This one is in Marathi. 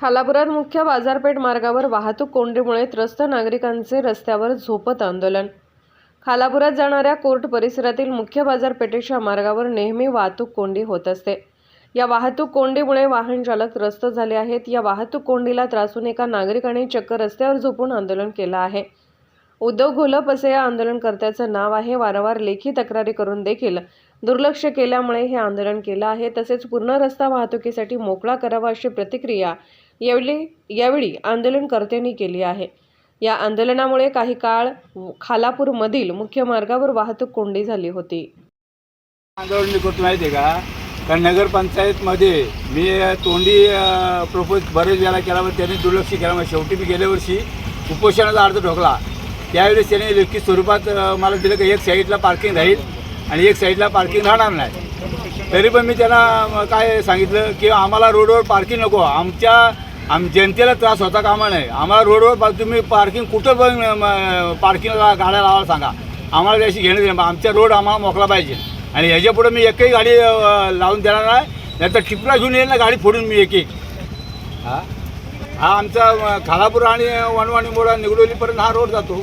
खालापुरात मुख्य बाजारपेठ मार्गावर वाहतूक कोंडीमुळे त्रस्त नागरिकांचे रस्त्यावर झोपत आंदोलन. खालापुरात जाणाऱ्या कोर्ट परिसरातील मुख्य बाजारपेठेच्या मार्गावर नेहमी वाहतूक कोंडी होत असते. या वाहतूक कोंडीमुळे वाहन चालक त्रस्त झाले आहेत. या वाहतूक कोंडीला त्रासून एका नागरिकाने चक्क रस्त्यावर झोपून आंदोलन केलं आहे. उद्धव घोलप असे या आंदोलनकर्त्याचं नाव आहे. वारंवार लेखी तक्रारी करून देखील दुर्लक्ष केल्यामुळे हे आंदोलन केलं आहे. तसेच पूर्ण रस्ता वाहतुकीसाठी मोकळा करावा अशी प्रतिक्रिया यावेळी यावेळी आंदोलनकर्त्यांनी केली आहे. या आंदोलनामुळे काही काळ खालापूरमधील मुख्य मार्गावर वाहतूक कोंडी झाली होती. आंदोलन मी माहिती आहे का? कारण नगरपंचायतमध्ये मी तोंडी प्रपोज बरेच वेळा केला पण त्यांनी दुर्लक्ष केला. मग शेवटी मी गेल्या वर्षी उपोषणाचा अर्ज ठोकला. त्यावेळेस त्याने लेखी स्वरूपात मला दिलं की एक साईडला पार्किंग राहील आणि एक साईडला पार्किंग राहणार नाही. तरी पण मी त्यांना काय सांगितलं की आम्हाला रोडवर पार्किंग नको. आमच्या आम जनतेला त्रास होता कामा नाही आम्हाला रोडवर तुम्ही पार्किंग कुठं पण पार्किंगला गाड्या लावायला सांगा. आम्हाला त्याशी घेणं देणं आमचा रोड आम्हाला मोकळा पाहिजे. आणि ह्याच्यापुढे मी एकही गाडी लावून देणार नाही. नाही तर टिपला घेऊन येईल ना गाडी फोडून मी एक एक. हा? हा आमचा खालापूर आणि वनवाणी मोडा निगडोलीपर्यंत हा रोड जातो.